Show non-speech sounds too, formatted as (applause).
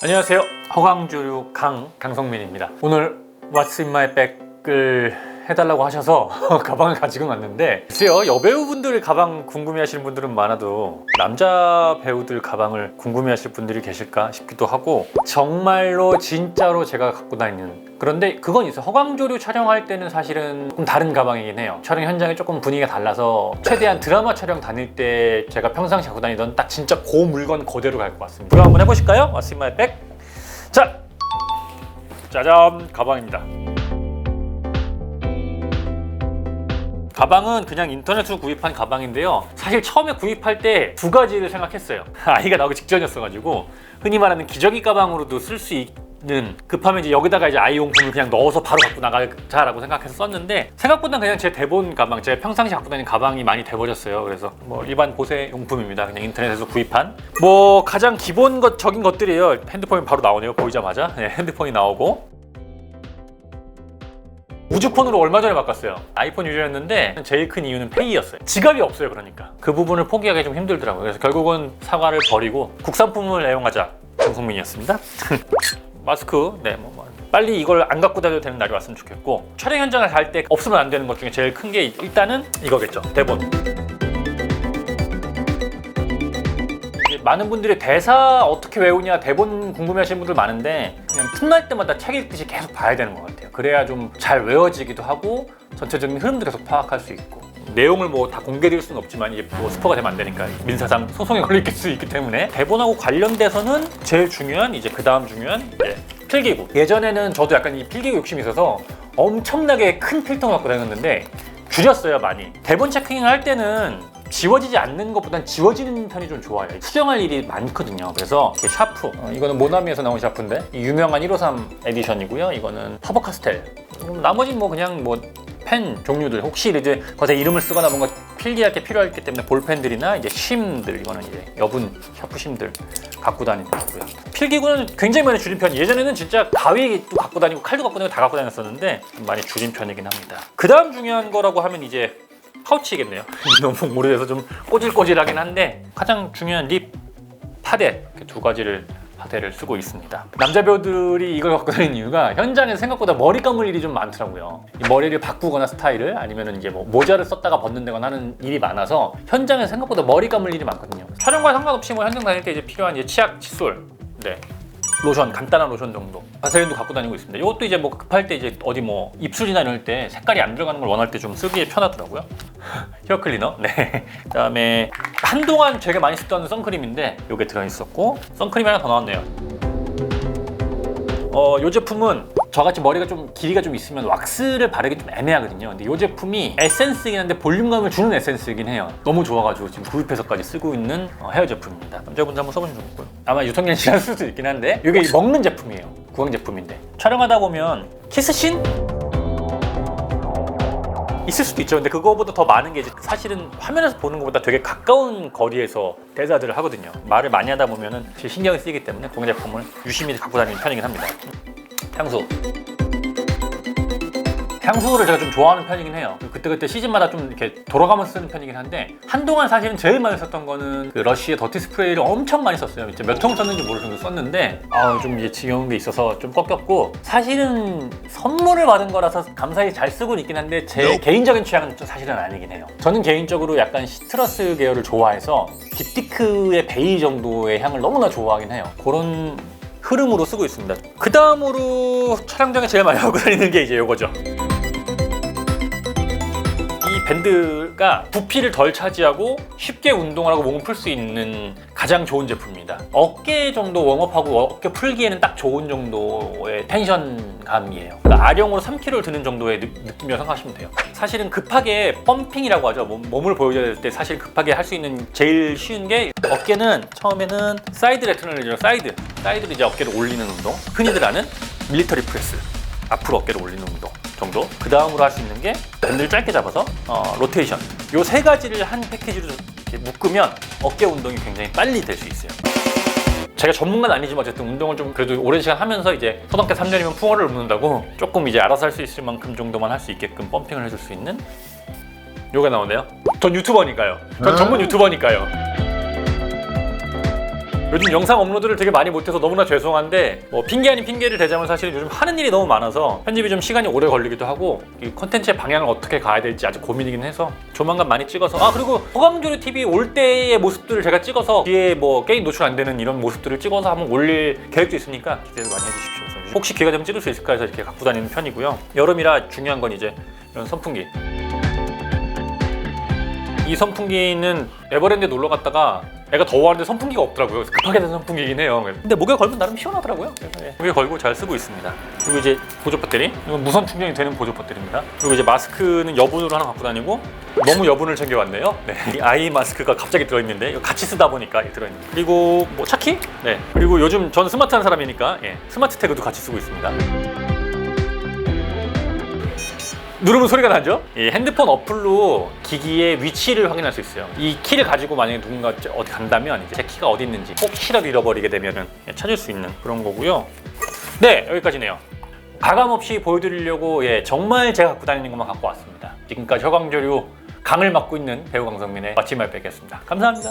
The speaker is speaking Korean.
안녕하세요. 허광주류 강 강성민입니다. 오늘 What's in my bag을 해달라고 하셔서 (laughs) 가방을 가지고 왔는데 글쎄요 여배우분들 가방 궁금해하시는 분들은 많아도 남자 배우들 가방을 궁금해하실 분들이 계실까 싶기도 하고 정말로 진짜로 제가 갖고 다니는 그런데 그건 있어요. 허광조류 촬영할 때는 사실은 좀 다른 가방이긴 해요. 촬영 현장이 조금 분위기가 달라서 최대한 드라마 촬영 다닐 때 제가 평상시 갖고 다니던 딱 진짜 고 물건 그대로 갈것 같습니다. 그럼 한번 해보실까요? My bag? 자! 짜잔! 가방입니다 가방은 그냥 인터넷으로 구입한 가방인데요. 사실 처음에 구입할 때 두 가지를 생각했어요. (laughs) 아이가 나오기 직전이었어가지고 흔히 말하는 기저귀 가방으로도 쓸 수 있 는 급하면 이제 여기다가 이제 아이 용품을 그냥 넣어서 바로 갖고 나가자라고 생각해서 썼는데 생각보다 그냥 제 대본 가방, 제가 평상시 갖고 다니는 가방이 많이 돼버렸어요. 그래서 뭐 일반 보세 용품입니다. 그냥 인터넷에서 구입한 뭐 가장 기본적인 것들이에요. 핸드폰이 바로 나오네요. 보이자마자 네, 핸드폰이 나오고 우주폰으로 얼마 전에 바꿨어요. 아이폰 유저였는데 제일 큰 이유는 페이였어요. 지갑이 없어요, 그러니까. 그 부분을 포기하기 좀 힘들더라고요. 그래서 결국은 사과를 버리고 국산품을 애용하자. 정성민이었습니다. (laughs) 마스크, 네, 뭐, 뭐. 빨리 이걸 안 갖고 다녀도 되는 날이 왔으면 좋겠고 촬영 현장을 갈 때 없으면 안 되는 것 중에 제일 큰 게 일단은 이거겠죠. 대본. 많은 분들이 대사 어떻게 외우냐 대본 궁금해하시는 분들 많은데 그냥 틈날 때마다 책 읽듯이 계속 봐야 되는 것 같아요. 그래야 좀 잘 외워지기도 하고 전체적인 흐름도 계속 파악할 수 있고. 내용을 뭐 다 공개드릴 수는 없지만 이게 뭐 스포가 되면 안 되니까 민사상 소송에 걸릴 수 있기 때문에 대본하고 관련돼서는 제일 중요한 이제 그 다음 중요한 이제 필기구. 예전에는 저도 약간 이 필기구 욕심이 있어서 엄청나게 큰 필통을 갖고 다녔는데 줄였어요 많이. 대본 체킹을 할 때는 지워지지 않는 것보단 지워지는 편이 좀 좋아요. 수정할 일이 많거든요. 그래서 이렇게 샤프. 어, 이거는 모나미에서 나온 샤프인데 이 유명한 153 에디션이고요. 이거는 파버 카스텔. 음, 나머지 뭐 그냥 뭐 펜 종류들 혹시 이제 거기에 이름을 쓰거나 뭔가 필기할 게 필요하기 때문에 볼펜들이나 이제 심들 이거는 이제 여분 샤프 심들 갖고 다니는 거고요. 필기구는 굉장히 많이 줄인 편이 예전에는 진짜 가위도 갖고 다니고 칼도 갖고 다니고 다 갖고 다녔었는데 좀 많이 줄인 편이긴 합니다. 그 다음 중요한 거라고 하면 이제 파우치겠네요. (laughs) 너무 오래돼서 좀 꼬질꼬질하긴 한데 가장 중요한 립, 파데 두 가지를 파데를 쓰고 있습니다. 남자 배우들이 이걸 갖고 다니는 이유가 현장에서 생각보다 머리 감을 일이 좀 많더라고요. 이 머리를 바꾸거나 스타일을 아니면 이제 뭐 모자를 썼다가 벗는다거나 하는 일이 많아서 현장에서 생각보다 머리 감을 일이 많거든요. 촬영과 상관없이 뭐 현장 다닐 때 이제 필요한 이제 치약, 칫솔, 네. 로션 간단한 로션 정도. 바세린도 갖고 다니고 있습니다. 이것도 이제 뭐 급할 때 이제 어디 뭐 입술이나 이럴 때 색깔이 안 들어가는 걸 원할 때 좀 쓰기에 편하더라고요. (laughs) 헤어 클리너? 네. 그다음에 한동안 되게 많이 쓰던 선크림인데 이게 들어 있었고 선크림 하나 더 나왔네요. 어, 이 제품은 저같이 머리가 좀 길이가 좀 있으면 왁스를 바르기 좀 애매하거든요. 근데 이 제품이 에센스이긴 한데 볼륨감을 주는 에센스이긴 해요. 너무 좋아가지고 지금 구입해서까지 쓰고 있는 어, 헤어 제품입니다. 남자분들 한번 써보면 좋겠고요. 아마 유통기한 지날 수도 있긴 한데 이게 먹는 제품이에요. 구강 제품인데 촬영하다 보면 키스신 있을 수도 있죠. 근데 그거보다 더 많은 게 이제 사실은 화면에서 보는 것보다 되게 가까운 거리에서 대사들을 하거든요. 말을 많이 하다 보면은 신경이 쓰이기 때문에 공예 제품을 유심히 갖고 다니는 편이긴 합니다. 향수. 향수를 제가 좀 좋아하는 편이긴 해요. 그때그때 시즌마다 좀 이렇게 돌아가면서 쓰는 편이긴 한데 한동안 사실은 제일 많이 썼던 거는 그 러쉬의 더티 스프레이를 엄청 많이 썼어요. 이제 몇 통 썼는지 모를 정도 썼는데 아, 좀 이제 지겨운 게 있어서 좀 꺾였고 사실은 선물을 받은 거라서 감사히 잘 쓰고 있긴 한데 제 개인적인 취향은 좀 사실은 아니긴 해요. 저는 개인적으로 약간 시트러스 계열을 좋아해서 딥티크의 베이 정도의 향을 너무나 좋아하긴 해요. 그런 흐름으로 쓰고 있습니다. 그 다음으로 촬영장에 제일 많이 하고 다니는 게 이제 이거죠. 이 밴드가 부피를 덜 차지하고 쉽게 운동을 하고 몸을 풀 수 있는 가장 좋은 제품입니다. 어깨 정도 웜업하고 어깨 풀기에는 딱 좋은 정도의 텐션감이에요. 그러니까 아령으로 3kg를 드는 정도의 느, 느낌이라고 생각하시면 돼요. 사실은 급하게 펌핑이라고 하죠. 몸, 몸을 보여줘야 될 때 사실 급하게 할 수 있는 제일 쉬운 게 어깨는 처음에는 사이드 레터널이죠. 사이드. 사이드로 이제 어깨를 올리는 운동. 흔히들 아는 밀리터리 프레스. 앞으로 어깨를 올리는 운동 정도. 그 다음으로 할 수 있는 게 밴드를 짧게 잡아서 어, 로테이션. 요 세 가지를 한 패키지로 이렇게 묶으면 어깨 운동이 굉장히 빨리 될 수 있어요. 제가 전문가는 아니지만 어쨌든 운동을 좀 그래도 오랜 시간 하면서 이제 초등학교 3년이면 풍어를 읊는다고 조금 이제 알아서 할 수 있을 만큼 정도만 할 수 있게끔 펌핑을 해줄 수 있는 요가 나오네요. 전 유튜버니까요. 전 전문 유튜버니까요. 요즘 영상 업로드를 되게 많이 못해서 너무나 죄송한데 뭐 핑계 아닌 핑계를 대자면 사실 요즘 하는 일이 너무 많아서 편집이 좀 시간이 오래 걸리기도 하고 이 컨텐츠의 방향을 어떻게 가야 될지 아직 고민이긴 해서 조만간 많이 찍어서 아 그리고 호감조리 TV 올 때의 모습들을 제가 찍어서 뒤에 뭐 게임 노출 안 되는 이런 모습들을 찍어서 한번 올릴 계획도 있으니까 기대를 많이 해주십시오. 혹시 기회가 되면 찍을 수 있을까 해서 이렇게 갖고 다니는 편이고요. 여름이라 중요한 건 이제 이런 선풍기. 이 선풍기는 에버랜드 놀러 갔다가 애가 더워하는데 선풍기가 없더라고요. 그래서 급하게 된 선풍기긴 해요. 근데 목에 걸면 나름 시원하더라고요. 그래서 예, 목에 걸고 잘 쓰고 있습니다. 그리고 이제 보조 배터리. 이건 무선 충전이 되는 보조 배터리입니다. 그리고 이제 마스크는 여분으로 하나 갖고 다니고 너무 여분을 챙겨왔네요. 네. 이 아이 마스크가 갑자기 들어있는데 이거 같이 쓰다 보니까 들어있는. 그리고 뭐 차키? 네. 그리고 요즘 전 스마트한 사람이니까 예, 스마트 태그도 같이 쓰고 있습니다. 누르면 소리가 나죠? 이 핸드폰 어플로 기기의 위치를 확인할 수 있어요. 이 키를 가지고 만약에 누군가 어디 간다면 이제 제 키가 어디 있는지 혹시라도 잃어버리게 되면은 찾을 수 있는 그런 거고요. 네, 여기까지네요. 가감 없이 보여드리려고 예, 정말 제가 갖고 다니는 것만 갖고 왔습니다. 지금까지 허광조류 강을 맡고 있는 배우 강성민의 마침말 뵙겠습니다. 감사합니다.